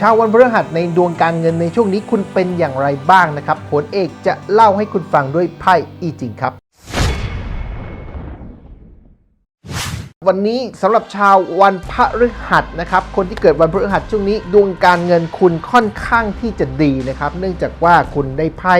ชาววันพฤหัสในดวงการเงินในช่วงนี้คุณเป็นอย่างไรบ้างนะครับผลเอกจะเล่าให้คุณฟังด้วยไพ่อีจิงครับ วันนี้สำหรับชาววันพฤหัสนะครับ คนที่เกิดวันพฤหัสช่วงนี้ดวงการเงินคุณค่อนข้างที่จะดีนะครับ เนื่องจากว่าคุณได้ไพ่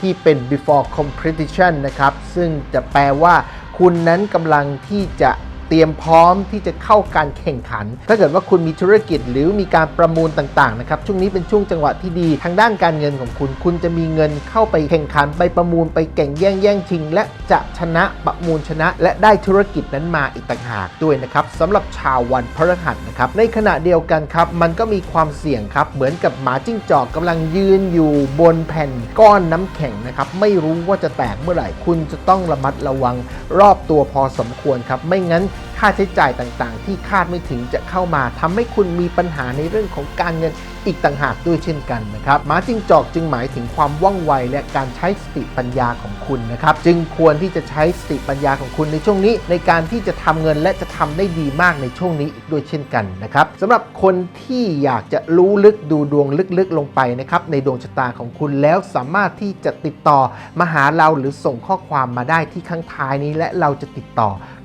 ที่เป็น before competition นะครับ ซึ่งจะแปลว่าคุณนั้นกำลังที่จะ เตรียมพร้อมที่จะเข้าการแข่งขัน ถ้าเกิดว่าคุณมีธุรกิจหรือมีการประมูลต่างๆนะครับช่วงนี้เป็นช่วงจังหวะที่ดีทางด้านการเงินของคุณ คุณจะมีเงินเข้าไปแข่งขันไปประมูลไปแข่งแย่งแย่งชิง และจะชนะประมูลชนะ และได้ธุรกิจนั้นมาอีกต่างหากด้วยนะครับสำหรับชาววันพฤหัสนะครับในขณะเดียวกันครับมันก็มีความเสี่ยงครับเหมือนกับหมาจิ้งจอกกำลังยืนอยู่บนแผ่นก้อนน้ำแข็งนะครับไม่รู้ว่าจะแตกเมื่อไหร่คุณจะต้องระมัดระวัง รอบตัวพอสมควรครับ ไม่งั้น ค่าใช้จ่ายต่างๆ ที่คาดไม่ถึงจะเข้ามาทำให้คุณมีปัญหาในเรื่องของการเงินอีกต่างหากด้วยเช่นกันนะครับหมาจิ้งจอกจึงหมายถึงความว่องไวและการใช้สติปัญญาของคุณนะครับ จึงควรที่จะใช้สติปัญญาของคุณในช่วงนี้ ในการที่จะทำเงินและจะทำได้ดีมากในช่วงนี้อีกด้วยเช่นกันนะครับสำหรับคนที่อยากจะรู้ลึกดูดวงลึกๆลงไปนะครับในดวงชะตาของคุณแล้วสามารถที่จะติดต่อมาหาเราหรือส่งข้อความมาได้ที่ข้างท้ายนี้และเราจะติดต่อ